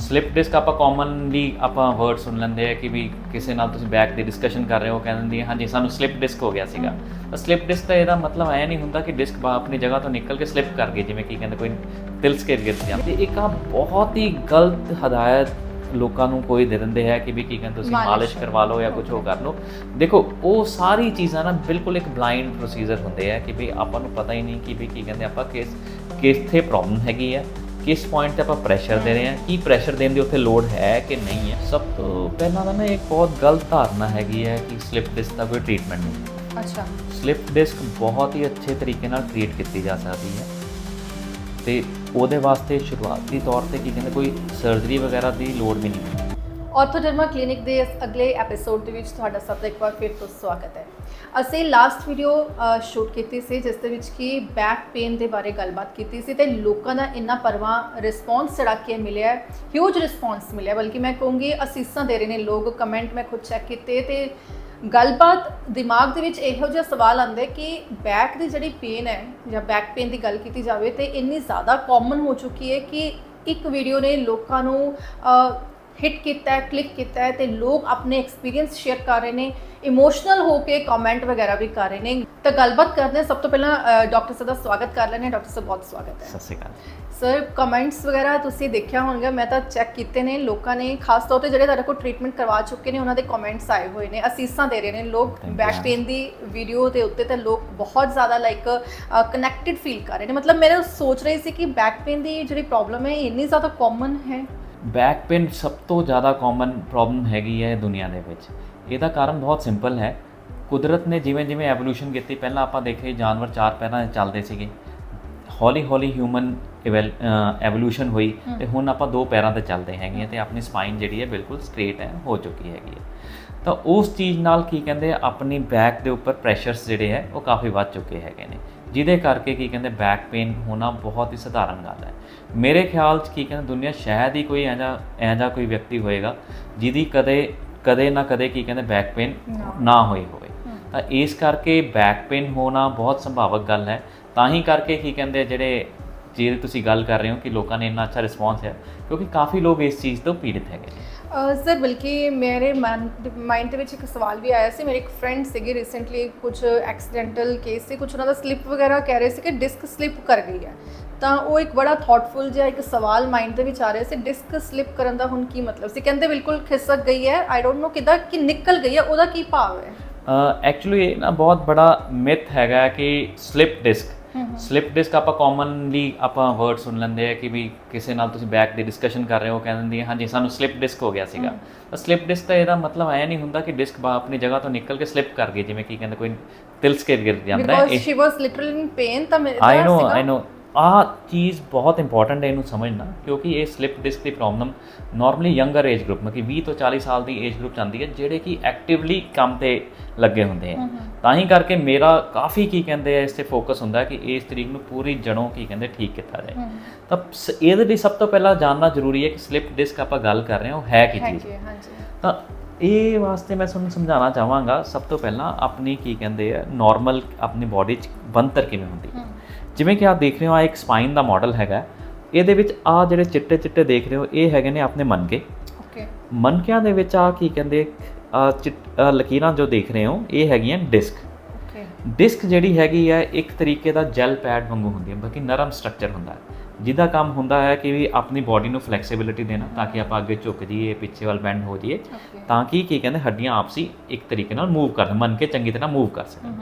Slip disc ਆਪਾਂ commonly ਆਪਾਂ word ਸੁਣ ਲੈਂਦੇ ਆ ਕਿ ਵੀ ਕਿਸੇ ਨਾਲ ਤੁਸੀਂ ਬੈਕ ਦੀ ਡਿਸਕਸ਼ਨ ਕਰ ਰਹੇ ਹੋ ਕਹਿ ਦਿੰਦੀ ਹੈ ਹਾਂਜੀ ਸਾਨੂੰ ਸਲਿਪ ਡਿਸਕ ਹੋ ਗਿਆ ਸੀਗਾ। ਤਾਂ ਸਲਿਪ ਡਿਸਕ ਦਾ ਇਹਦਾ ਮਤਲਬ ਐ ਨਹੀਂ ਹੁੰਦਾ ਕਿ ਡਿਸਕ ਬਾ ਆਪਣੀ ਜਗ੍ਹਾ ਤੋਂ ਨਿਕਲ ਕੇ ਸਲਿਪ ਕਰ ਗਈ ਜਿਵੇਂ ਕੀ ਕਹਿੰਦੇ ਕੋਈ ਤਿਲਸ ਕੇ ਗਿਰ ਜਾਂਦਾ ਤੇ ਇੱਕ ਆ ਬਹੁਤ ਹੀ ਗਲਤ ਹਦਾਇਤ ਲੋਕਾਂ ਨੂੰ ਕੋਈ ਦੇ ਦਿੰਦੇ ਹੈ ਕਿ ਵੀ ਕੀ ਕਹਿੰਦੇ ਤੁਸੀਂ ਮਾਲਿਸ਼ ਮਾਲਿਸ਼ ਕਰਵਾ ਲਓ ਜਾਂ ਕੁਝ ਹੋ ਕਰ ਲਓ। ਦੇਖੋ ਉਹ ਸਾਰੀ ਚੀਜ਼ਾਂ ਨਾ ਬਿਲਕੁਲ ਇੱਕ ਬਲਾਈਂਡ ਪ੍ਰੋਸੀਜਰ ਹੁੰਦੇ ਆ ਕਿ ਵੀ ਆਪਾਂ ਨੂੰ ਪਤਾ ਹੀ ਨਹੀਂ ਕਿ ਵੀ ਕੀ ਕਹਿੰਦੇ ਆਪਾਂ ਕਿਸ ਕਿੱਥੇ ਪ੍ਰੋਬਲਮ ਹੈਗੀ ਆ। ਕਿਸ ਪੁਆਇੰਟ ਤੇ ਆਪਾਂ ਪ੍ਰੈਸ਼ਰ ਦੇ ਰਹੇ ਹਾਂ ਕੀ ਪ੍ਰੈਸ਼ਰ ਦੇਣ ਦੀ ਉੱਥੇ ਲੋਡ ਹੈ ਕਿ ਨਹੀਂ ਹੈ? ਸਭ ਤੋਂ ਪਹਿਲਾਂ ਤਾਂ ਨਾ ਇੱਕ ਬਹੁਤ ਗਲਤ ਧਾਰਨਾ ਹੈਗੀ ਹੈ ਕਿ ਸਲਿਪ ਡਿਸਕ ਦਾ ਕੋਈ ਟ੍ਰੀਟਮੈਂਟ ਨਹੀਂ। ਅੱਛਾ। ਸਲਿਪ ਡਿਸਕ ਬਹੁਤ ਹੀ ਅੱਛੇ ਤਰੀਕੇ ਨਾਲ ਟ੍ਰੀਟ ਕੀਤੀ ਜਾ ਸਕਦੀ ਹੈ। ਤੇ ਉਹਦੇ ਵਾਸਤੇ ਸ਼ੁਰੂਆਤੀ ਤੌਰ ਤੇ ਕੀ ਕਹਿੰਦੇ ਕੋਈ ਸਰਜਰੀ ਵਗੈਰਾ ਦੀ ਲੋੜ ਵੀ ਨਹੀਂ। ਹੈ ਆਰਥੋਡਰਮਾ ਕਲੀਨਿਕ ਦੇ ਇਸ ਅਗਲੇ ਐਪੀਸੋਡ ਦੇ ਵਿੱਚ ਤੁਹਾਡਾ ਸਭ ਦਾ ਇੱਕ ਵਾਰ ਫਿਰ ਤੋਂ ਸਵਾਗਤ ਹੈ। ਅਸੀਂ ਲਾਸਟ ਵੀਡੀਓ ਸ਼ੂਟ ਕੀਤੀ ਸੀ, ਜਿਸ ਦੇ ਵਿੱਚ ਕਿ ਬੈਕ ਪੇਨ ਦੇ ਬਾਰੇ ਗੱਲਬਾਤ ਕੀਤੀ ਸੀ ਤੇ ਲੋਕਾਂ ਦਾ ਇੰਨਾ ਪਰਵਾ ਰਿਸਪੌਂਸ ਜਿਹੜਾ ਕਿ ਮਿਲਿਆ ਹਿਊਜ ਰਿਸਪੌਂਸ ਮਿਲਿਆ, ਬਲਕਿ ਮੈਂ ਕਹੂੰਗੀ ਅਸੀਸਾਂ ਦੇ ਰਹੇ ਨੇ ਲੋਕ ਕਮੈਂਟ ਮੈਂ ਖੁਦ ਚੈੱਕ ਕੀਤੇ ਤੇ ਗੱਲਬਾਤ ਦਿਮਾਗ ਦੇ ਵਿੱਚ ਇਹੋ ਜਿਹਾ ਸਵਾਲ ਆਉਂਦਾ ਕਿ ਬੈਕ ਦੀ ਜਿਹੜੀ ਪੇਨ ਹੈ ਜਾਂ ਬੈਕ ਪੇਨ ਦੀ ਗੱਲ ਕੀਤੀ ਜਾਵੇ ਤੇ ਇੰਨੀ ਜ਼ਿਆਦਾ ਕਾਮਨ ਹੋ ਚੁੱਕੀ ਹੈ ਕਿ ਇੱਕ ਵੀਡੀਓ ਨੇ ਲੋਕਾਂ ਨੂੰ ਹਿੱਟ ਕੀਤਾ ਹੈ ਕਲਿੱਕ ਕੀਤਾ ਹੈ ਤੇ ਲੋਕ ਆਪਣੇ ਐਕਸਪੀਰੀਅੰਸ ਸ਼ੇਅਰ ਕਰ ਰਹੇ ਨੇ ਇਮੋਸ਼ਨਲ ਹੋ ਕੇ ਕਮੈਂਟ ਵਗੈਰਾ ਵੀ ਕਰ ਰਹੇ ਨੇ। ਤਾਂ ਗੱਲਬਾਤ ਕਰਦੇ ਹਾਂ ਸਭ ਤੋਂ ਪਹਿਲਾਂ ਡਾਕਟਰ ਸਾਹਿਬ ਦਾ ਸਵਾਗਤ ਕਰ ਹਾਂ ਡਾਕਟਰ ਸਾਹਿਬ ਬਹੁਤ ਸਵਾਗਤ ਹੈ। ਸਤਿ ਸ਼੍ਰੀ ਅਕਾਲ। ਸਰ ਕਮੈਂਟਸ ਵਗੈਰਾ ਤੁਸੀਂ ਦੇਖਿਆ ਹੋਣਗਾ ਮੈਂ ਤਾਂ ਚੈੱਕ ਕੀਤੇ ਨੇ ਲੋਕਾਂ ਨੇ ਖਾਸ ਤੌਰ ਤੇ ਜਿਹੜੇ ਤੁਹਾਡੇ ਕੋਲ ਟ੍ਰੀਟਮੈਂਟ ਕਰਵਾ ਚੁੱਕੇ ਨੇ ਉਹਨਾਂ ਦੇ ਕਮੈਂਟਸ ਆਏ ਹੋਏ ਨੇ ਅਸੀਸਾਂ ਦੇ ਰਹੇ ਨੇ ਲੋਕ. ਬੈਕ ਪੇਨ ਦੀ ਵੀਡੀਓ ਦੇ ਉੱਤੇ ਤਾਂ ਲੋਕ ਬਹੁਤ ਜ਼ਿਆਦਾ ਲਾਈਕ ਕਨੈਕਟਡ ਫੀਲ ਕਰ ਰਹੇ ਨੇ। ਮਤਲਬ ਮੇਰੇ ਸੋਚ ਰਹੀ ਸੀ ਕਿ ਬੈਕ ਪੇਨ ਦੀ ਜਿਹੜੀ ਪ੍ਰੋਬਲਮ ਹੈ ਇੰਨੀ ਜ਼ਿਆਦਾ ਕਾਮਨ ਹੈ। ਬੈਕ ਪੇਨ ਸਭ ਤੋਂ ਜ਼ਿਆਦਾ ਕਾਮਨ ਪ੍ਰੋਬਲਮ ਹੈਗੀ ਹੈ ਦੁਨੀਆ ਦੇ ਵਿੱਚ। ਇਹਦਾ ਕਾਰਨ ਬਹੁਤ ਸਿੰਪਲ ਹੈ। ਕੁਦਰਤ ਨੇ ਜਿਵੇਂ ਜਿਵੇਂ ਐਵੋਲੂਸ਼ਨ ਕੀਤੀ ਪਹਿਲਾਂ ਆਪਾਂ ਦੇਖੇ ਜਾਨਵਰ ਚਾਰ ਪੈਰਾਂ 'ਤੇ ਚੱਲਦੇ ਸੀਗੇ। ਹੌਲੀ ਹੌਲੀ ਹਿਊਮਨ ਐਵੋਲੂਸ਼ਨ ਹੋਈ ਤੇ ਹੁਣ ਆਪਾਂ ਦੋ ਪੈਰਾਂ ਤੇ ਚੱਲਦੇ ਹੈਗੇ ਤੇ ਆਪਣੀ ਸਪਾਈਨ ਜਿਹੜੀ ਹੈ ਬਿਲਕੁਲ ਸਟ੍ਰੇਟ ਹੈ ਹੋ ਚੁੱਕੀ ਹੈਗੀ ਹੈ। ਤਾਂ ਉਸ ਚੀਜ਼ ਨਾਲ ਕੀ ਕਹਿੰਦੇ ਆਪਣੀ ਬੈਕ ਦੇ ਉੱਪਰ ਪ੍ਰੈਸ਼ਰਸ ਜਿਹੜੇ ਹੈ ਉਹ ਕਾਫੀ ਵੱਧ ਚੁੱਕੇ ਹੈਗੇ ਨੇ। ਜਿਹਦੇ ਕਰਕੇ ਕੀ ਕਹਿੰਦੇ ਬੈਕ ਪੇਨ ਹੋਣਾ ਬਹੁਤ ਹੀ ਸਧਾਰਨ ਗੱਲ ਹੈ। ਮੇਰੇ ਖਿਆਲ 'ਚ ਕੀ ਕਹਿੰਦੇ ਦੁਨੀਆ ਸ਼ਾਇਦ ਹੀ ਕੋਈ ਐਜਾ ਐਜਾ ਕੋਈ ਵਿਅਕਤੀ ਹੋਏਗਾ ਜਿਹਦੀ ਕਦੇ ਕਦੇ ਨਾ ਕਦੇ ਕੀ ਕਹਿੰਦੇ ਬੈਕ ਪੇਨ ਨਾ। ਹੋਈ ਹੋਵੇ। ਤਾਂ ਇਸ ਕਰਕੇ ਬੈਕ ਪੇਨ ਹੋਣਾ ਬਹੁਤ ਸੰਭਾਵਕ ਗੱਲ ਹੈ। ਤਾਂ ਹੀ ਕਰਕੇ ਕੀ ਕਹਿੰਦੇ ਜਿਹੜੇ ਜਿਹਦੀ ਤੁਸੀਂ ਗੱਲ ਕਰ ਰਹੇ ਹੋ ਕਿ ਲੋਕਾਂ ਨੇ ਇੰਨਾ ਅੱਛਾ ਰਿਸਪੌਂਸ ਹੈ ਕਿਉਂਕਿ ਕਾਫੀ ਲੋਕ ਇਸ ਚੀਜ਼ ਤੋਂ ਪੀੜਿਤ ਹੈਗੇ ਸਰ ਬਲਕਿ ਮੇਰੇ ਮਾਈਂਡ ਦੇ ਵਿੱਚ ਇੱਕ ਸਵਾਲ ਵੀ ਆਇਆ ਸੀ। ਮੇਰੇ ਇੱਕ ਫਰੈਂਡ ਸੀਗੇ ਰੀਸੈਂਟਲੀ ਕੁਝ ਐਕਸੀਡੈਂਟਲ ਕੇਸ ਸੀ। ਕੁਝ ਉਹਨਾਂ ਦਾ ਸਲਿੱਪ ਵਗੈਰਾ ਕਹਿ ਰਹੇ ਸੀ ਕਿ ਡਿਸਕ ਸਲਿੱਪ ਕਰ ਗਈ ਹੈ। ਤਾਂ ਉਹ ਇੱਕ ਬੜਾ ਥਾਟਫੁਲ ਜਿਹਾ ਇੱਕ ਸਵਾਲ ਮਾਈਂਡ ਦੇ ਵਿੱਚ ਆ ਰਿਹਾ ਸੀ ਡਿਸਕ ਸਲਿੱਪ ਕਰਨ ਦਾ ਹੁਣ ਕੀ ਮਤਲਬ ਸੀ? ਕਹਿੰਦੇ ਬਿਲਕੁਲ ਖਿਸਕ ਗਈ ਹੈ ਆਈ ਡੋਨਟ ਨੋ ਕਿਦਾਂ ਕਿ ਨਿਕਲ ਗਈ ਹੈ ਉਹਦਾ ਕੀ ਭਾਵ ਹੈ? ਐਕਚੁਅਲੀ ਇਹ ਨਾ ਬਹੁਤ ਬੜਾ ਮਿਥ ਹੈਗਾ ਕਿ ਸਲਿਪ ਡਿਸਕ ਸਲਿਪ ਡਿਸਕ ਆਪਾਂ ਕਾਮਨਲੀ ਆਪਾਂ ਵਰਡ ਸੁਣ ਲੈਂਦੇ ਆ ਕਿ ਵੀ ਕਿਸੇ ਨਾਲ ਤੁਸੀਂ ਬੈਕ ਦੀ ਡਿਸਕਸ਼ਨ ਕਰ ਰਹੇ ਹੋ ਕਹਿ ਦਿੰਦੀ ਹੈ ਹਾਂਜੀ ਸਾਨੂੰ ਸਲਿਪ ਡਿਸਕ ਹੋ ਗਿਆ ਸੀਗਾ। ਤਾਂ ਸਲਿਪ ਡਿਸਕ ਦਾ ਇਹਦਾ ਮਤਲਬ ਐ ਨਹੀਂ ਹੁੰਦਾ ਕਿ ਡਿਸਕ ਬਾ ਆਪਣੀ ਜਗ੍ਹਾ ਤੋਂ ਨਿਕਲ ਕੇ ਸਲਿਪ ਕਰ ਗਈ ਜਿਵੇਂ ਕੀ ਕਹਿੰਦੇ ਕੋਈ ਤਿਲਸ ਕੇ ਗਿਰ ਜਾਂਦਾ ਹੈ because she was literally in pain ਤਾਂ ਮੇਰੇ ਆਈ ਨੋ ਆਈ ਨੋ ਆ ਚੀਜ਼ ਬਹੁਤ ਇੰਪੋਰਟੈਂਟ ਹੈ ਇਹਨੂੰ ਸਮਝਣਾ ਕਿਉਂਕਿ ਇਹ ਸਲਿਪ ਡਿਸਕ ਦੀ problem normally younger age group ਮਤਲਬ ਕਿ 20 ਤੋਂ 40 ਸਾਲ ਦੀ ਏਜ ਗਰੁੱਪ ਜਾਂਦੀ ਹੈ ਜਿਹੜੇ ਕਿ ਐਕਟਿਵਲੀ ਕੰਮ ਤੇ ਲੱਗੇ ਹੁੰਦੇ ਆ। ਤਾਂ ਹੀ ਕਰਕੇ ਮੇਰਾ ਕਾਫੀ ਕੀ ਕਹਿੰਦੇ ਆ ਇਸ ਤੇ ਫੋਕਸ ਹੁੰਦਾ ਕਿ ਇਸ ਤਰੀਕ ਨੂੰ ਪੂਰੀ ਜੜੋਂ ਕੀ ਕਹਿੰਦੇ ਠੀਕ ਕੀਤਾ ਜਾਏ। ਤਾਂ ਇਹਦੇ ਲਈ ਸਭ ਤੋਂ ਪਹਿਲਾਂ ਜਾਣਨਾ ਜ਼ਰੂਰੀ ਹੈ ਕਿ ਸਲਿਪ ਡਿਸਕ ਆਪਾਂ ਗੱਲ ਕਰ ਰਹੇ ਹਾਂ ਉਹ ਹੈ ਕੀ ਚੀਜ਼? ਤਾਂ ਇਹ ਵਾਸਤੇ ਮੈਂ ਤੁਹਾਨੂੰ ਸਮਝਾਉਣਾ ਚਾਹਾਂਗਾ ਸਭ ਤੋਂ ਪਹਿਲਾਂ ਆਪਣੀ ਕੀ ਕਹਿੰਦੇ ਆ ਨਾਰਮਲ ਆਪਣੀ ਬਾਡੀ 'ਚ ਬੰਤਰ ਕਿਵੇਂ ਹੁੰਦੀ? ਹੈ ਜਿਵੇਂ ਕਿ ਆਪ ਦੇਖ ਰਹੇ ਹੋ ਆ ਇੱਕ ਸਪਾਈਨ ਦਾ ਮਾਡਲ ਹੈਗਾ। ਇਹਦੇ ਵਿੱਚ ਆ ਜਿਹੜੇ ਚਿੱਟੇ ਚਿੱਟੇ ਦੇਖ ਰਹੇ ਹੋ ਇਹ ਹੈਗੇ ਨੇ ਆਪਣੇ ਮਨਕੇ ਓਕੇ ਮਨਕਿਆਂ ਦੇ ਵਿੱਚ ਆ ਕੀ ਕਹਿੰਦੇ ਆ ਲਕੀਰਾਂ ਜੋ ਦੇਖ ਰਹੇ ਹੋ ਇਹ ਹੈਗੀਆਂ ਡਿਸਕ ਓਕੇ ਡਿਸਕ ਜਿਹੜੀ ਹੈਗੀ ਹੈ ਇੱਕ ਤਰੀਕੇ ਦਾ ਜੈਲ ਪੈਡ ਵਾਂਗੂ ਹੁੰਦੀ ਹੈ ਬਾਕੀ ਨਰਮ ਸਟਰਕਚਰ ਹੁੰਦਾ ਹੈ। ਜਿਹਦਾ ਕੰਮ ਹੁੰਦਾ ਹੈ ਕਿ ਵੀ ਆਪਣੀ ਬਾਡੀ ਨੂੰ ਫਲੈਕਸੀਬਿਲਿਟੀ ਦੇਣਾ ਤਾਂ ਕਿ ਆਪਾਂ ਅੱਗੇ ਝੁਕ ਜਾਈਏ ਪਿੱਛੇ ਵੱਲ ਬੈਂਡ ਹੋ ਜਾਈਏ। ਤਾਂ ਕਿ ਕੀ ਕਹਿੰਦੇ ਹੱਡੀਆਂ ਆਪਸੀ ਇੱਕ ਤਰੀਕੇ ਨਾਲ ਮੂਵ ਕਰਨ ਮਨ ਕੇ ਚੰਗੀ ਤਰ੍ਹਾਂ ਮੂਵ ਕਰ ਸਕਣ।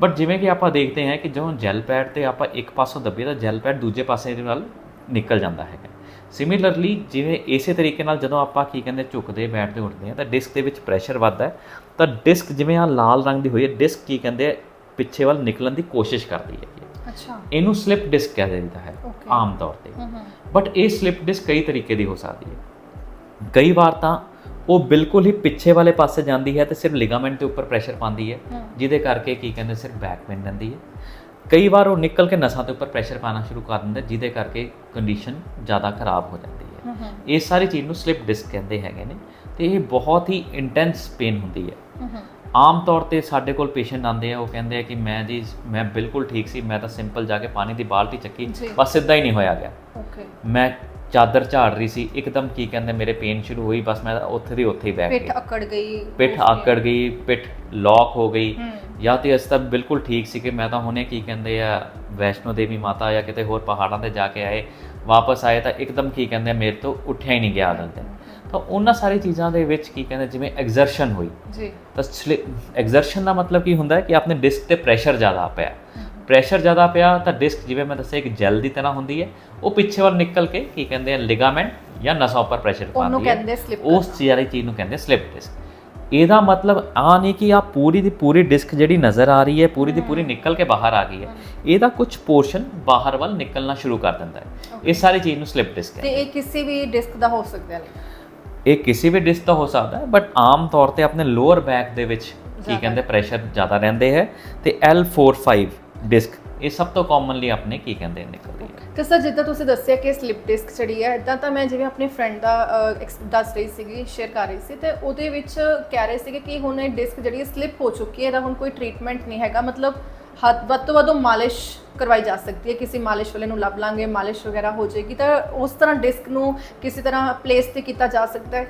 ਬਟ ਜਿਵੇਂ ਕਿ ਆਪਾਂ ਦੇਖਦੇ ਹਾਂ ਕਿ ਜਦੋਂ ਜੈਲ ਪੈਡ ਤੇ ਆਪਾਂ ਇੱਕ ਪਾਸੋਂ ਦੱਬੀਏ ਤਾਂ ਜੈਲ ਪੈਡ ਦੂਜੇ ਪਾਸੇ ਦੇ ਨਾਲ ਨਿਕਲ ਜਾਂਦਾ ਹੈਗਾ। ਸਿਮਿਲਰਲੀ ਜਿਵੇਂ ਇਸੇ ਤਰੀਕੇ ਨਾਲ ਜਦੋਂ ਆਪਾਂ ਕੀ ਕਹਿੰਦੇ ਝੁਕਦੇ ਬੈਠਦੇ ਉੱਠਦੇ ਹਾਂ ਤਾਂ ਡਿਸਕ ਦੇ ਵਿੱਚ ਪ੍ਰੈਸ਼ਰ ਵੱਧਦਾ ਹੈ। ਤਾਂ ਡਿਸਕ ਜਿਵੇਂ ਆ ਲਾਲ ਰੰਗ ਦੀ ਹੋਈ ਹੈ ਡਿਸਕ ਕੀ ਕਹਿੰਦੇ ਪਿੱਛੇ ਵੱਲ ਨਿਕਲਣ ਦੀ ਕੋਸ਼ਿਸ਼ ਕਰਦੀ ਹੈ ਅੱਛਾ। ਇਹਨੂੰ ਸਲਿਪ ਡਿਸਕ ਕਹਿ ਦਿੰਦਾ ਹੈ. ਆਮ ਤੌਰ ਤੇ। ਬਟ ਇਹ ਸਲਿਪ ਡਿਸਕ ਕਈ ਤਰੀਕੇ ਦੀ ਹੋ ਸਕਦੀ ਹੈ। ਕਈ ਵਾਰ ਤਾਂ ਉਹ ਬਿਲਕੁਲ ਹੀ ਪਿੱਛੇ ਵਾਲੇ ਪਾਸੇ ਜਾਂਦੀ ਹੈ ਤੇ ਸਿਰਫ ਲਿਗਾਮੈਂਟ ਦੇ ਉੱਪਰ ਪ੍ਰੈਸ਼ਰ ਪਾਉਂਦੀ ਹੈ। ਜਿਹਦੇ ਕਰਕੇ ਕੀ ਕਹਿੰਦੇ ਸਿਰਫ ਬੈਕ ਪੇਨ ਰਹਿੰਦੀ ਹੈ। ਕਈ ਵਾਰ ਉਹ ਨਿਕਲ ਕੇ ਨਸਾਂ ਦੇ ਉੱਪਰ ਪ੍ਰੈਸ਼ਰ ਪਾਣਾ ਸ਼ੁਰੂ ਕਰ ਦਿੰਦਾ ਜਿਹਦੇ ਕਰਕੇ ਕੰਡੀਸ਼ਨ ਜ਼ਿਆਦਾ ਖਰਾਬ ਹੋ ਜਾਂਦੀ ਹੈ। ਇਹ ਸਾਰੀ ਚੀਜ਼ ਨੂੰ ਸਲਿਪ ਡਿਸਕ ਕਹਿੰਦੇ ਹੈਗੇ ਨੇ ਤੇ ਇਹ ਬਹੁਤ ਹੀ ਇੰਟੈਂਸ ਪੇਨ ਹੁੰਦੀ ਹੈ। ਆਮ ਤੌਰ ਤੇ ਸਾਡੇ ਕੋਲ ਪੇਸ਼ੈਂਟ ਆਉਂਦੇ ਆ ਉਹ ਕਹਿੰਦੇ ਆ ਕਿ ਮੈਂ ਜੀ ਮੈਂ ਬਿਲਕੁਲ ਠੀਕ ਸੀ ਮੈਂ ਤਾਂ ਸਿੰਪਲ ਜਾ ਕੇ ਪਾਣੀ ਦੀ ਬਾਲਟੀ ਚੱਕੀ। ਬਸ ਸਿੱਧਾ ਹੀ ਨਹੀਂ ਹੋਇਆ ਗਿਆ। ਓਕੇ ਮੈਂ ਚਾਦਰ ਝਾੜ ਰਹੀ ਸੀ ਇੱਕਦਮ ਕੀ ਕਹਿੰਦੇ ਮੇਰੇ ਪੇਨ ਸ਼ੁਰੂ ਹੋਈ ਬਸ ਮੈਂ ਉੱਥੇ ਦੀ ਉੱਥੇ ਹੀ ਬੈਠ ਪਿੱਠ ਗਿਆ ਅਕੜ ਗਈ ਪਿੱਠ ਆਕੜ ਗਈ ਪਿੱਠ ਲੌਕ ਹੋ ਗਈ। ਜਾਂ ਤੇ ਅਸੀਂ ਤਾਂ ਬਿਲਕੁਲ ਠੀਕ ਸੀ ਕਿ ਮੈਂ ਤਾਂ ਹੁਣੇ ਕੀ ਕਹਿੰਦੇ ਆ ਵੈਸ਼ਨੋ ਦੇਵੀ ਮਾਤਾ ਜਾਂ ਕਿਤੇ ਹੋਰ ਪਹਾੜਾਂ ਤੇ ਜਾ ਕੇ ਆਏ ਵਾਪਸ ਆਏ ਤਾਂ ਇੱਕਦਮ ਕੀ ਕਹਿੰਦੇ ਮੇਰੇ ਤੋਂ ਉੱਠਿਆ ਹੀ ਨਹੀਂ ਗਿਆ ਦਿਨ ਤੇ। ਤਾਂ ਉਹਨਾਂ ਸਾਰੀ ਚੀਜ਼ਾਂ ਦੇ ਵਿੱਚ ਕੀ ਕਹਿੰਦੇ ਜਿਵੇਂ ਐਗਜ਼ਰਸ਼ਨ ਹੋਈ। ਜੀ। ਤਾਂ ਐਗਜ਼ਰਸ਼ਨ ਦਾ ਮਤਲਬ ਕੀ ਹੁੰਦਾ ਹੈ ਕਿ ਆਪਣੇ ਡਿਸਕ ਤੇ ਪ੍ਰੈਸ਼ਰ ਜ਼ਿਆਦਾ ਪਿਆ। ਪ੍ਰੈਸ਼ਰ ਜ਼ਿਆਦਾ ਪਿਆ ਤਾਂ ਡਿਸਕ ਜਿਵੇਂ ਮੈਂ ਦੱਸਿਆ ਇੱਕ ਜੈਲ ਦੀ ਤਰ੍ਹਾਂ ਹੁੰਦੀ ਹੈ। ਉਹ ਪਿੱਛੇ ਵੱਲ ਨਿਕਲ ਕੇ ਕੀ ਕਹਿੰਦੇ ਆ ਲਿਗਾਮੈਂਟ ਜਾਂ ਨਸਾਂ ਉੱਪਰ ਪ੍ਰੈਸ਼ਰ ਪਾਉਂਦੀ ਹੈ। ਕਹਿੰਦੇ ਸਲਿਪ ਉਸ ਚੀਜ਼ਾਂ ਚੀਜ਼ ਨੂੰ ਕਹਿੰਦੇ ਸਲਿਪ ਡਿਸਕ ਇਹਦਾ ਮਤਲਬ ਆ ਨਹੀਂ ਕਿ ਆ ਪੂਰੀ ਦੀ ਪੂਰੀ ਡਿਸਕ ਜਿਹੜੀ ਨਜ਼ਰ ਆ ਰਹੀ ਹੈ ਪੂਰੀ ਦੀ ਪੂਰੀ ਨਿਕਲ ਕੇ ਬਾਹਰ ਆ ਗਈ ਹੈ। ਇਹਦਾ ਕੁਝ ਪੋਰਸ਼ਨ ਬਾਹਰ ਵੱਲ ਨਿਕਲਣਾ ਸ਼ੁਰੂ ਕਰ ਦਿੰਦਾ ਹੈ। ਇਸ ਸਾਰੀ ਚੀਜ਼ ਨੂੰ ਸਲਿਪ ਡਿਸਕ ਤੇ ਕਹਿੰਦੇ ਇਹ ਕਿਸੇ ਵੀ ਡਿਸਕ ਦਾ ਹੋ ਸਕਦਾ ਹੈ? ਇਹ ਕਿਸੇ ਵੀ ਡਿਸਕ ਦਾ ਹੋ ਸਕਦਾ ਹੈ ਬਟ ਆਮ ਤੌਰ ਤੇ ਆਪਣੇ ਲੋਅਰ ਬੈਕ ਦੇ ਵਿੱਚ ਕੀ। ਕਹਿੰਦੇ ਪ੍ਰੈਸ਼ਰ ਜ਼ਿਆਦਾ ਰਹਿੰਦੇ ਹੈ। ਤੇ L45 ਡਿਸਕ ਇਹ ਸਭ ਤੋਂ ਕਾਮਨਲੀ ਆਪਣੇ ਕੀ ਕਹਿੰਦੇ ਨਿਕਲਦੀ ਹੈ ਤੇ ਸਰ ਜਿੱਦਾਂ ਤੁਸੀਂ ਦੱਸਿਆ ਕਿ ਸਲਿਪ ਡਿਸਕ ਜਿਹੜੀ ਹੈ ਇਦਾਂ ਤਾਂ ਮੈਂ ਜਿਵੇਂ ਆਪਣੇ ਫਰੈਂਡ ਦਾ ਦੱਸ ਰਹੀ ਸੀਗੀ ਸ਼ੇਅਰ ਕਰ ਰਹੀ ਸੀ ਤੇ ਉਹਦੇ ਵਿੱਚ ਕਹਿ ਰਹੇ ਸੀਗੇ ਕਿ ਹੁਣ ਇਹ ਡਿਸਕ ਜਿਹੜੀ ਸਲਿਪ ਹੋ ਚੁੱਕੀ ਹੈ ਇਹਦਾ ਹੁਣ ਕੋਈ ਟ੍ਰੀਟਮੈਂਟ ਨਹੀਂ ਹੈਗਾ ਮਤਲਬ ਹੱਦ ਵੱਧ ਤੋਂ ਵੱਧ ਮਾਲਿਸ਼ ਕਰਵਾਈ ਜਾ ਸਕਦੀ ਹੈ ਕਿਸੇ ਮਾਲਿਸ਼ ਵਾਲੇ ਨੂੰ ਲੱਭ ਲਾਂਗੇ ਮਾਲਿਸ਼ ਵਗੈਰਾ ਹੋ ਜਾਏਗੀ ਤਾਂ ਉਸ ਤਰ੍ਹਾਂ ਡਿਸਕ ਨੂੰ ਕਿਸੇ ਤਰ੍ਹਾਂ ਪਲੇਸ ਤੇ ਕੀਤਾ ਜਾ ਸਕਦਾ ਹੈ?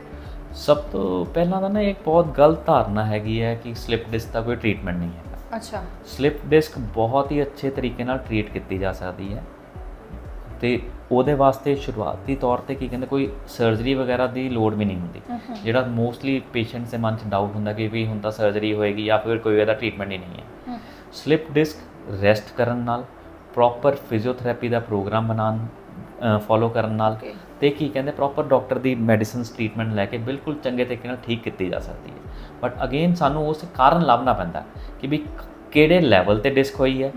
ਸਭ ਤੋਂ ਪਹਿਲਾਂ ਤਾਂ ਨਾ ਇੱਕ ਬਹੁਤ ਗਲਤ ਧਾਰਨਾ ਹੈਗੀ ਹੈ ਕਿ ਸਲਿਪ ਡਿਸਕ ਦਾ ਕੋਈ ਟ੍ਰੀਟਮੈਂਟ ਨਹੀਂ ਹੈਗਾ ਅੱਛਾ। ਸਲਿਪ ਡਿਸਕ ਬਹੁਤ ਹੀ ਅੱਛੇ ਤਰੀਕੇ ਨਾਲ ਟ੍ਰੀਟ ਕੀਤੀ ਜਾ ਸਕਦੀ ਹੈ। ਤੇ ਉਹਦੇ ਵਾਸਤੇ ਸ਼ੁਰੂਆਤੀ ਤੌਰ ਤੇ ਕੀ ਕਹਿੰਦੇ ਕੋਈ ਸਰਜਰੀ ਵਗੈਰਾ ਦੀ ਲੋੜ ਵੀ ਨਹੀਂ ਹੁੰਦੀ। ਜਿਹੜਾ ਮੋਸਟਲੀ ਪੇਸ਼ੈਂਟਸ ਦੇ ਮਨ 'ਚ ਡਾਊਟ ਹੁੰਦਾ ਕਿ ਵੀ ਹੁਣ ਤਾਂ ਸਰਜਰੀ ਹੋਏਗੀ ਜਾਂ ਫਿਰ ਕੋਈ ਇਹਦਾ ਟ੍ਰੀਟਮੈਂਟ ਹੀ ਨਹੀਂ ਹੈ। ਸਲਿਪ ਡਿਸਕ ਰੈਸਟ ਕਰਨ ਨਾਲ ਪ੍ਰੋਪਰ ਫਿਜ਼ੀਓਥੈਰੇਪੀ ਦਾ ਪ੍ਰੋਗਰਾਮ ਬਣਾਉਣ ਫੋਲੋ ਕਰਨ ਨਾਲ. ਤੇ ਕੀ ਕਹਿੰਦੇ ਪ੍ਰੋਪਰ ਡਾਕਟਰ ਦੀ ਮੈਡੀਸਿਨਸ ਟ੍ਰੀਟਮੈਂਟ ਲੈ ਕੇ ਬਿਲਕੁਲ ਚੰਗੇ ਤਰੀਕੇ ਨਾਲ ਠੀਕ ਕੀਤੀ ਜਾ ਸਕਦੀ ਹੈ। ਬਟ ਅਗੇਨ ਸਾਨੂੰ ਉਸ ਕਾਰਨ ਲੱਭਣਾ ਪੈਂਦਾ ਕਿ ਵੀ ਕਿਹੜੇ ਲੈਵਲ ਤੇ ਡਿਸਕ ਹੋਈ ਹੈ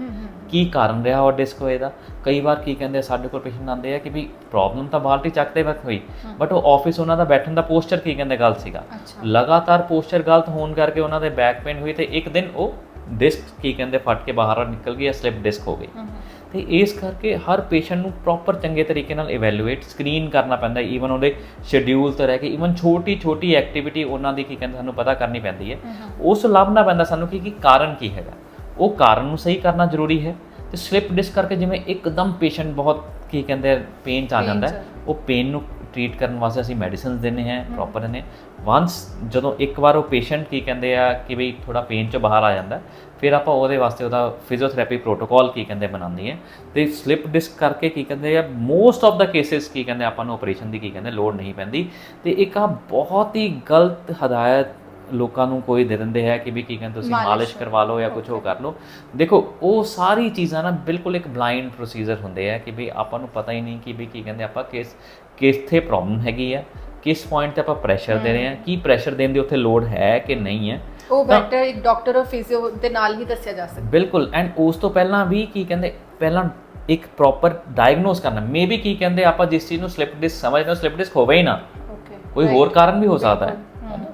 ਕੀ ਕਾਰਨ ਰਿਹਾ ਉਹ ਡਿਸਕ ਹੋਏ ਦਾ। ਕਈ ਵਾਰ ਕੀ ਕਹਿੰਦੇ ਸਾਡੇ ਕੋਲ ਪੇਸ਼ੈਂਟ ਆਉਂਦੇ ਆ ਕਿ ਵੀ ਪ੍ਰੋਬਲਮ ਤਾਂ ਬਾਲਟੀ ਚੱਕਦੇ ਵਕਤ ਹੋਈ ਬਟ ਉਹ ਆਫਿਸ ਉਹਨਾਂ ਦਾ ਬੈਠਣ ਦਾ ਪੋਸਚਰ ਕੀ ਕਹਿੰਦੇ ਗਲਤ ਸੀਗਾ। ਲਗਾਤਾਰ ਪੋਸਚਰ ਗਲਤ ਹੋਣ ਕਰਕੇ ਉਹਨਾਂ ਦੇ ਬੈਕ ਪੇਨ ਹੋਈ ਤੇ ਇੱਕ ਦਿਨ ਉਹ ਡਿਸਕ ਕੀ ਕਹਿੰਦੇ ਫਟ ਕੇ ਬਾਹਰ ਨਿਕਲ ਗਈ ਸਲਿਪ ਡਿਸਕ ਹੋ ਗਈ। ਤੇ ਇਸ ਕਰਕੇ ਹਰ ਪੇਸ਼ੈਂਟ ਨੂੰ ਪ੍ਰੋਪਰ ਚੰਗੇ ਤਰੀਕੇ ਨਾਲ ਇਵੈਲੂਏਟ ਸਕਰੀਨ ਕਰਨਾ ਪੈਂਦਾ ਈਵਨ ਉਹਦੇ ਸ਼ਡਿਊਲ ਤੋਂ ਰਹਿ ਕੇ ਈਵਨ ਛੋਟੀ ਛੋਟੀ ਐਕਟੀਵਿਟੀ ਉਹਨਾਂ ਦੀ ਕੀ ਕਹਿੰਦੇ ਸਾਨੂੰ ਪਤਾ ਕਰਨੀ ਪੈਂਦੀ ਹੈ। ਉਸ ਲੱਭਣਾ ਪੈਂਦਾ ਸਾਨੂੰ ਕਿ ਕੀ ਕਾਰਨ ਕੀ ਹੈਗਾ। ਉਹ ਕਾਰਨ ਨੂੰ ਸਹੀ ਕਰਨਾ ਜ਼ਰੂਰੀ ਹੈ ਤੇ ਸਲਿਪ ਡਿਸਕ ਕਰਕੇ ਜਿਵੇਂ ਇੱਕਦਮ ਪੇਸ਼ੈਂਟ ਬਹੁਤ ਕੀ ਕਹਿੰਦੇ ਪੇਨ ਚ ਆ ਜਾਂਦਾ ਉਹ ਪੇਨ ਨੂੰ ਟ੍ਰੀਟ ਕਰਨ ਵਾਸਤੇ ਅਸੀਂ ਮੈਡੀਸਿਨਸ ਦਿੰਨੇ ਹੈ ਪ੍ਰੋਪਰ ਨੇ। ਵਾਂਸ ਜਦੋਂ ਇੱਕ ਵਾਰ ਉਹ ਪੇਸ਼ੈਂਟ ਕੀ ਕਹਿੰਦੇ ਆ ਕਿ ਵੀ ਥੋੜਾ ਪੇਨ ਚ ਬਾਹਰ ਆ ਜਾਂਦਾ ਹੈ, ਫਿਰ ਆਪਾਂ ਉਹਦੇ ਵਾਸਤੇ ਉਹਦਾ ਫਿਜ਼ੀਓਥੈਰੇਪੀ ਪ੍ਰੋਟੋਕਾਲ ਕੀ ਕਹਿੰਦੇ ਬਣਾਉਂਦੀ ਹੈ। ਤੇ ਸਲਿਪ ਡਿਸਕ ਕਰਕੇ ਕੀ ਕਹਿੰਦੇ ਆ ਮੋਸਟ ਆਫ ਦਾ ਕੇਸਿਸ ਕੀ ਕਹਿੰਦੇ ਆਪਾਂ ਨੂੰ ਆਪਰੇਸ਼ਨ ਦੀ ਕੀ ਕਹਿੰਦੇ ਲੋੜ ਨਹੀਂ ਪੈਂਦੀ। ਤੇ ਇੱਕ ਆ ਬਹੁਤ ਹੀ ਗਲਤ ਹਦਾਇਤ ਲੋਕਾਂ ਨੂੰ ਕੋਈ ਦੇ ਦਿੰਦੇ ਹੈ ਕਿ ਵੀ ਕੀ ਕਹਿੰਦੇ ਤੁਸੀਂ ਮਾਲਿਸ਼ ਕਰਵਾ ਲਓ ਜਾਂ ਕੁਝ ਉਹ ਕਰ ਲਓ। ਦੇਖੋ ਉਹ ਸਾਰੀ ਚੀਜ਼ਾਂ ਨਾ ਬਿਲਕੁਲ ਇੱਕ ਬਲਾਈਂਡ ਪ੍ਰੋਸੀਜਰ ਹੁੰਦੇ ਆ ਕਿ ਵੀ ਆਪਾਂ ਨੂੰ ਪਤਾ ਹੀ ਨਹੀਂ ਕਿ ਵੀ ਕੀ ਕਹਿੰਦੇ ਆਪਾਂ ਕਿਸ ਕਿੱਥੇ ਪ੍ਰੋਬਲਮ ਹੈਗੀ ਆ ਕਿਸ ਪੁਆਇੰਟ ਤੇ ਆਪਾਂ ਪ੍ਰੈਸ਼ਰ ਦੇ ਰਹੇ ਹਾਂ ਕੀ ਪ੍ਰੈਸ਼ਰ ਦੇਣ ਦੀ ਉੱਥੇ ਲੋੜ ਹੈ ਕਿ ਨਹੀਂ ਹੈ ਉਹ ਬੈਟਰ ਇੱਕ ਡਾਕਟਰ ਔਰ ਫਿਜ਼ੀਓ ਦੇ ਨਾਲ ਹੀ ਦੱਸਿਆ ਜਾ ਸਕਦਾ। ਬਿਲਕੁਲ ਐਂਡ ਉਸ ਤੋਂ ਪਹਿਲਾਂ ਵੀ ਕੀ ਕਹਿੰਦੇ ਪਹਿਲਾਂ ਇੱਕ ਪ੍ਰੋਪਰ ਡਾਇਗਨੋਸ ਕਰਨਾ ਮੇਬੀ ਕੀ ਕਹਿੰਦੇ ਆਪਾਂ ਜਿਸ ਚੀਜ਼ ਨੂੰ ਸਲਿਪ ਡਿਸਕ ਸਮਝਦੇ ਹਾਂ ਸਲਿਪ ਡਿਸਕ ਹੋਵੇ ਹੀ ਨਾ। ਕੋਈ ਹੋਰ ਕਾਰਨ ਵੀ ਹੋ ਸਕਦਾ ਹੈ?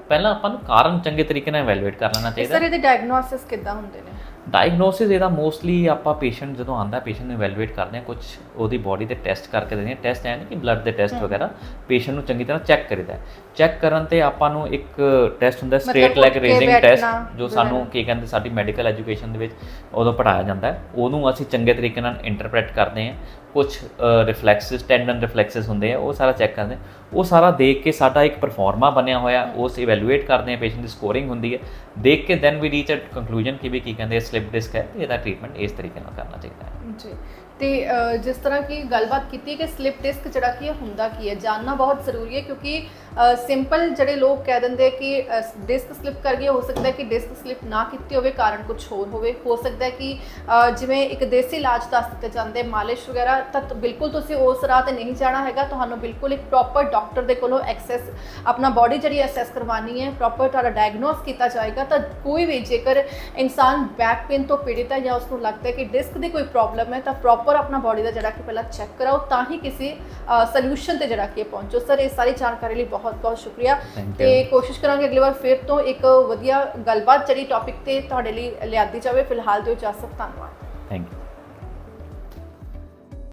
ਪਹਿਲਾਂ ਆਪਾਂ ਨੂੰ ਕਾਰਨ ਚੰਗੇ ਤਰੀਕੇ ਨਾਲ ਇਵੈਲੂਏਟ ਕਰ ਲੈਣਾ ਚਾਹੀਦਾ। ਸਰ ਇਹਦੇ ਡਾਇਗਨੋਸਿਸ ਕਿੱਦਾਂ ਹੁੰਦੇ ਨੇ? ਡਾਇਗਨੋਸਿਸ ਇਹਦਾ ਮੋਸਟਲੀ ਆਪਾਂ ਪੇਸ਼ੈਂਟ ਜਦੋਂ ਆਂਦਾ ਪੇਸ਼ੈਂਟ ਨੂੰ ਇਵੈਲੂਏਟ ਕਰਦੇ ਹਾਂ ਕੁਝ ਉਹਦੀ ਬਾਡੀ ਦੇ ਟੈਸਟ ਕਰਕੇ ਦਿੰਦੇ ਹਾਂ। ਟੈਸਟ ਐ ਨਹੀਂ ਕਿ ਬਲੱਡ ਦੇ ਟੈਸਟ ਵਗੈਰਾ ਪੇਸ਼ੈਂਟ ਨੂੰ ਚੰਗੀ ਤਰ੍ਹਾਂ ਚੈੱਕ ਕਰੀਦਾ ਹੈ। ਚੈੱਕ ਕਰਨ ਤੇ ਆਪਾਂ ਨੂੰ ਇੱਕ ਟੈਸਟ ਹੁੰਦਾ ਸਟ੍ਰੇਟ ਲੈਗ ਰੇਜ਼ਿੰਗ ਟੈਸਟ ਜੋ ਸਾਨੂੰ ਕੀ ਕਹਿੰਦੇ ਸਾਡੀ ਮੈਡੀਕਲ ਐਜੂਕੇਸ਼ਨ ਦੇ ਵਿੱਚ ਉਦੋਂ ਪੜਾਇਆ ਜਾਂਦਾ ਹੈ। ਉਹਨੂੰ ਅਸੀਂ ਚੰਗੇ ਤਰੀਕੇ ਨਾਲ ਇੰਟਰਪ੍ਰੀਟ ਕਰਦੇ ਹਾਂ। ਕੁਝ ਰਿਫਲੈਕਸਸ ਟੈਂਡਨ ਰਿਫਲੈਕਸਸ ਹੁੰਦੇ ਆ ਉਹ ਸਾਰਾ ਚੈੱਕ ਕਰਦੇ ਹਾਂ। ਉਹ ਸਾਰਾ ਦੇਖ ਕੇ ਸਾਡਾ ਇੱਕ ਪਰਫਾਰਮਾ ਬਣਿਆ ਹੋਇਆ ਉਸ ਇਵੈਲੂਏਟ ਕਰਦੇ ਹਾਂ ਪੇਸ਼ੈਂਟ ਦੀ ਸਕੋਰਿੰਗ ਹੁੰਦੀ ਹੈ। ਦੇਖ ਕੇ then we reach a conclusion ਕਿ ਵੀ ਕੀ ਕਹਿੰਦੇ ਸਲਿਪ ਡਿਸਕ ਹੈ ਤੇ ਇਹਦਾ ਟ੍ਰੀਟਮੈਂਟ ਇਸ ਤਰੀਕੇ ਨਾਲ ਕਰਨਾ ਚਾਹੀਦਾ ਹੈ। ਜੀ। ਤੇ ਜਿਸ ਤਰ੍ਹਾਂ ਕਿ ਗੱਲਬਾਤ ਕੀਤੀ ਕਿ ਸਲਿਪ ਡਿਸਕ ਜਿਹੜਾ ਕੀ ਹੈ, ਹੁੰਦਾ ਕੀ ਹੈ ਜਾਨਣਾ ਬਹੁਤ ਜ਼ਰੂਰੀ ਹੈ ਕਿਉਂਕਿ ਸਿੰਪਲ ਜਿਹੜੇ ਲੋਕ ਕਹਿ ਦਿੰਦੇ ਕਿ ਡਿਸਕ ਸਲਿਪ ਕਰ ਗਿਆ ਹੋ ਸਕਦਾ ਕਿ ਡਿਸਕ ਸਲਿਪ ਨਾ ਕੀਤੀ ਹੋਵੇ, ਕਾਰਨ ਕੁਝ ਹੋਰ ਹੋਵੇ। ਹੋ ਸਕਦਾ ਕਿ ਜਿਵੇਂ ਇੱਕ ਦੇਸੀ ਇਲਾਜ ਦੱਸ ਦਿੱਤੇ ਜਾਂਦੇ, ਮਾਲਿਸ਼ ਵਗੈਰਾ, ਤਾਂ ਬਿਲਕੁਲ ਤੁਸੀਂ ਉਸ ਰਾਹ ਤੇ ਨਹੀਂ ਜਾਣਾ ਹੈਗਾ। ਤੁਹਾਨੂੰ ਬਿਲਕੁਲ ਇੱਕ ਪ੍ਰੋਪਰ ਡਾਕਟਰ ਦੇ ਕੋਲੋਂ ਐਕਸੈਸ ਆਪਣਾ ਬਾਡੀ ਜਿਹੜੀ ਅਸੈਸ ਕਰਵਾਉਣੀ ਹੈ ਪ੍ਰੋਪਰ ਤੁਹਾਡਾ ਡਾਇਗਨੋਸ ਕੀਤਾ ਜਾਏਗਾ, ਤਾਂ ਕੋਈ ਵੀ ਜੇਕਰ ਇਨਸਾਨ ਬੈਕ ਪੇਨ ਤੋਂ ਪੀੜਿਤ ਹੈ ਜਾਂ ਉਸ ਨੂੰ ਲੱਗਦਾ ਹੈ ਕਿ ਡਿਸਕ ਦੀ ਕੋਈ ਪ੍ਰੋਬਲਮ ਹੈ, ਤਾਂ ਪ੍ਰੋਪਰ ਆਪਣਾ ਬਾਡੀ ਦਾ ਜਿਹੜਾ ਕਿ ਪਹਿਲਾਂ ਚੈੱਕ ਕਰਾਓ ਤਾਂ ਹੀ ਕਿਸੇ ਸੋਲੂਸ਼ਨ ਤੇ ਜਿਹੜਾ ਕਿ ਪਹੁੰਚੋ। ਸਰ ਇਹ ਸਾਰੀ ਜਾਣਕਾਰੀ ਲਈ ਬਹੁਤ ਬਹੁਤ ਸ਼ੁਕਰੀਆ. ਤੇ ਕੋਸ਼ਿਸ਼ ਕਰਾਂਗੇ ਅਗਲੀ ਵਾਰ ਫਿਰ ਤੋਂ ਇੱਕ ਵਧੀਆ ਗੱਲਬਾਤ ਜਿਹੜੀ ਟੌਪਿਕ ਤੇ ਤੁਹਾਡੇ ਲਈ ਲਿਆਦੀ ਜਾਵੇ। ਫਿਲਹਾਲ ਦਿਓ ਇਜਾਜ਼ਤ ਧੰਨਵਾਦ। Thank you